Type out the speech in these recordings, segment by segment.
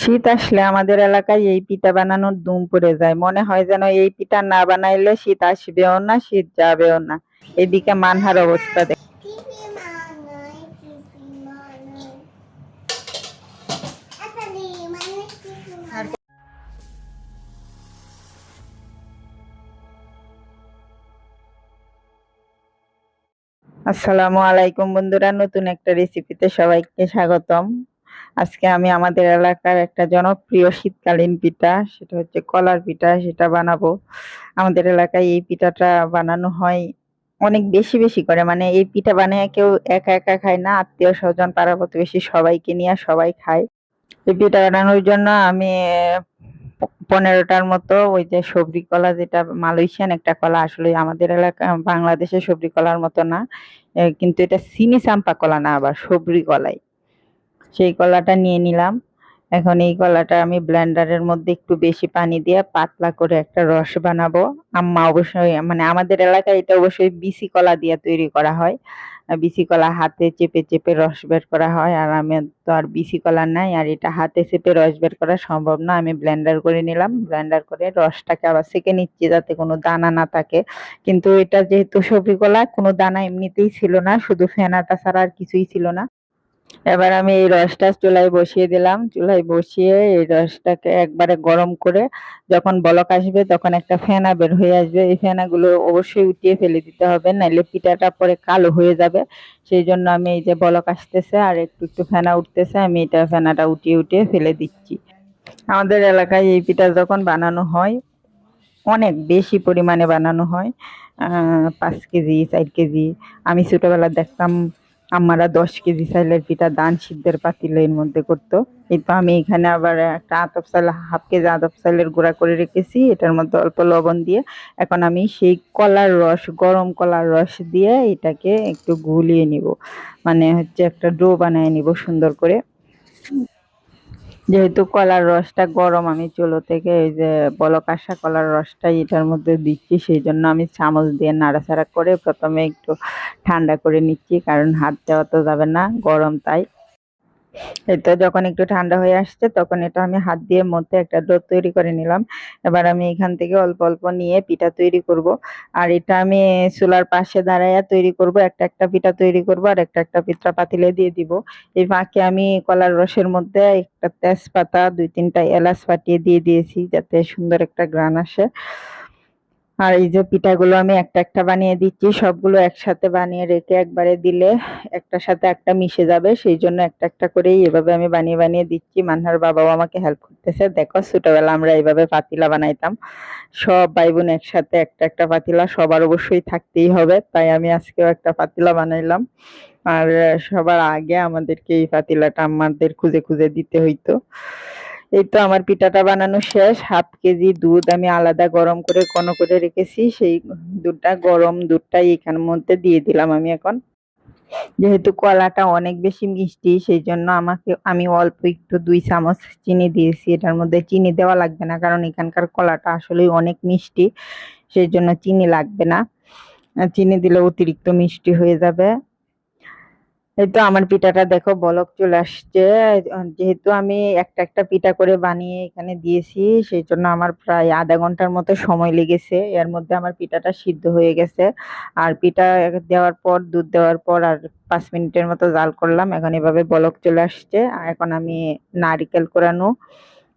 শীত আসলে আমাদের এলাকায় এই পিঠা বানানোর দুম পড়ে যায় মনে হয় যেন এই পিঠা না বানাইলে শীত আসবেও না, শীত যাবেও না এদিকে মানহার অবস্থা দেখ. আসসালামু আলাইকুম বন্ধুরা, নতুন একটা রেসিপিতে সবাইকে স্বাগতম আজকে আমি আমাদের এলাকার একটা জনপ্রিয় শীতকালীন পিঠা, সেটা হচ্ছে কলার পিঠা, সেটা বানাবো। আমাদের এলাকায় এই পিঠাটা বানানো হয় অনেক বেশি বেশি করে। মানে এই পিঠা বানিয়ে কেউ একা একা খায় না। আত্মীয় স্বজন পাড়া প্রতিবেশী সবাইকে নিয়ে সবাই খায়। এই পিঠা বানানোর জন্য আমি পনেরোটার মতো ওই যে সবরি কলা যেটা মালয়েশিয়ান একটা কলা, আসলে আমাদের এলাকা বাংলাদেশের সবরি কলার মতো না। কিন্তু এটা চিনি চাম্পা কলা না, আবার সবরি কলাই। সেই কলাটা নিয়ে নিলাম। এখন এই কলাটা আমি ব্লেন্ডারের মধ্যে একটু বেশি পানি দিয়ে পাতলা করে একটা রস বানাবো। আম্মা অবশ্যই মানে আমাদের এলাকায় এটা অবশ্যই বিসি কলা দিয়ে তৈরি করা হয়। বিসি কলা হাতে চেপে চেপে রস বের করা হয়। আর আমি তো আর বিসি কলা নাই, আর এটা হাতে চেপে রস বের করা সম্ভব না। আমি ব্লেন্ডার করে নিলাম। ব্লেন্ডার করে রসটাকে আবার সেকে নিচ্ছি যাতে কোনো দানা না থাকে। কিন্তু এটা যেহেতু সবজি কলা, কোনো দানা এমনিতেই ছিল না। শুধু ফেনাটা ছাড়া আর কিছুই ছিল না। এবার আমি এই রসটা চুলায় বসিয়ে দিলাম। চুলায় বসিয়ে এই রসটাকে একবারে গরম করে যখন বলক আসবে তখন একটা ফেনা বের হয়ে আসবে। এই ফেনাগুলো অবশ্যই উঠিয়ে ফেলে দিতে হবে, নাইলে পিঠাটা পরে কালো হয়ে যাবে। সেই জন্য আমি এই যে বলক আসতেছে আর একটু একটু ফেনা উঠতেছে, আমি এটা ফেনাটা উঠিয়ে উঠিয়ে ফেলে দিচ্ছি। আমাদের এলাকায় এই পিঠা যখন বানানো হয়, অনেক বেশি পরিমাণে বানানো হয় পাঁচ কেজি, চার কেজি। আমি ছোটবেলা দেখতাম আমারা দশ কেজি চাইলের পিঠা দান সিদ্ধের পাতিলের মধ্যে করতো। এই তো আমি এখানে আবার একটা আতপ চাল, হাফ কেজি আতপ চালের গুঁড়া করে রেখেছি। এটার মধ্যে অল্প লবণ দিয়ে এখন আমি সেই কলার রস, গরম কলার রস দিয়ে এটাকে একটু গুলিয়ে নিব। মানে হচ্ছে একটা ডো বানিয়ে নিব সুন্দর করে। যেহেতু কলার রসটা গরম, আমি চুলো থেকে এই যে বলক আসা কলার রসটা এটার মধ্যে দিচ্ছি সেই জন্য আমি চামচ দিয়ে নাড়াচাড়া করে প্রথমে একটু ঠান্ডা করে নিচ্ছি, কারণ হাত দেওয়া তো যাবে না, গরম তাই। তো যখন একটু ঠান্ডা হয়ে আসছে, তখন এটা আমি হাত দিয়ে মধ্যে একটা ডো তৈরি করে নিলাম। এবার আমি এখান থেকে অল্প অল্প নিয়ে পিঠা তৈরি করব। আর এটা আমি চুলার পাশে দাঁড়াইয়া তৈরি করব। একটা একটা পিঠা তৈরি করব আর একটা একটা পিঠা পাতিলে দিয়ে দিব। এই ফাঁকে আমি কলার রসের মধ্যে একটা তেজপাতা, দুই, তিনটা এলাচ ফাটিয়ে দিয়ে দিয়েছি যাতে সুন্দর একটা গ্রান আসে। আর এই যে পিঠাগুলো আমি একটা একটা বানিয়ে দিচ্ছি, সবগুলো একসাথে বানিয়ে রেখে একবারে দিলে একটার সাথে একটা মিশে যাবে। সেই জন্য একটা একটা করেই এভাবে আমি বানিয়ে বানিয়ে দিচ্ছি। মান্নার বাবাও আমাকে হেল্প করতেছে। দেখো ছোটবেলা আমরা এইভাবে পাতিলা বানাইতাম। সব ভাই বোন একসাথে একটা একটা পাতিলা সবার অবশ্যই থাকতেই হবে। তাই আমি আজকেও একটা পাতিলা বানাইলাম। আর সবার আগে আমাদেরকে এই পাতিলাটা আমাদের খুঁজে খুঁজে দিতে হইতো। এই তো আমার পিঠাটা বানানো শেষ। হাফ কেজি দুধ আমি আলাদা গরম করে ঘন করে রেখেছি। সেই দুধটা, গরম দুধটা এখানের মধ্যে দিয়ে দিলাম আমি এখন। যেহেতু কলাটা অনেক বেশি মিষ্টি, সেই জন্য আমাকে, আমি অল্প একটু দুই চামচ চিনি দিয়েছি। এটার মধ্যে চিনি দেওয়া লাগবে না, কারণ এখানকার কলাটা আসলে অনেক মিষ্টি। সেই জন্য চিনি লাগবে না। চিনি দিলে অতিরিক্ত মিষ্টি হয়ে যাবে। এই তো আমার পিঠাটা দেখো, বলক চলে আসছে। যেহেতু আমি একটা একটা পিঠা করে বানিয়ে এখানে দিয়েছি, সেই জন্য আমার প্রায় আধা ঘণ্টার মতো সময় লেগেছে। এর মধ্যে আমার পিঠাটা সিদ্ধ হয়ে গেছে। আর পিঠা দেওয়ার পর, দুধ দেওয়ার পর আর পাঁচ মিনিটের মতো জাল করলাম। এখন এভাবে বলক চলে আসছে। আর এখন আমি নারিকেল কোরানো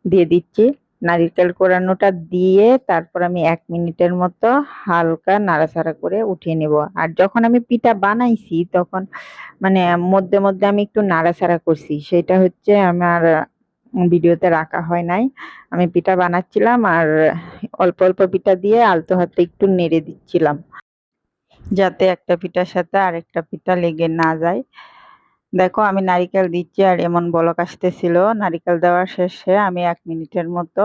দিয়ে দিচ্ছি। নারিকেল কোরানোটা দিয়ে তারপর আমি এক মিনিটের মতো হালকা নাড়াচাড়া করে উঠিয়ে নেব। আর যখন আমি পিঠা বানাইছি, তখন মানে মধ্যে মধ্যে আমি একটু নাড়াচাড়া করছি। সেটা হচ্ছে আমার ভিডিওতে রাখা হয় নাই। আমি পিঠা বানাচ্ছিলাম আর অল্প অল্প পিঠা দিয়ে আলতো হাতে একটু নেড়ে দিচ্ছিলাম। যাতে একটা পিঠার সাথে আরেকটা পিঠা লেগে না যায়। দেখো, আমি নারিকেল দিচ্ছি আর এমন বলক আসতেছিল। নারিকেল দেওয়ার শেষে আমি এক মিনিটের মতো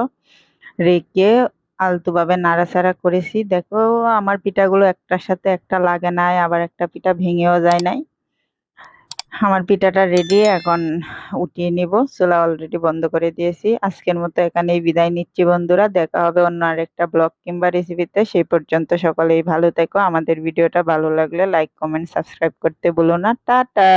রেখে আলতুভাবে নাড়াচাড়া করেছি। দেখো, আমার পিঠাগুলো একটার সাথে একটা লাগে নাই, আবার একটা পিঠা ভেঙেও যায় নাই। আমার পিঠাটা রেডি এখন উঠিয়ে নিব। চুলা অলরেডি বন্ধ করে দিয়েছি। আজকের মতো এখানেই বিদায় নিচ্ছি বন্ধুরা। দেখা হবে অন্য আরেকটা ব্লগ কিংবা রেসিপিতে সেই পর্যন্ত সকলেই ভালো থেকো। আমাদের ভিডিওটা ভালো লাগলে লাইক কমেন্ট সাবস্ক্রাইব করতে ভুলো না। টাটা!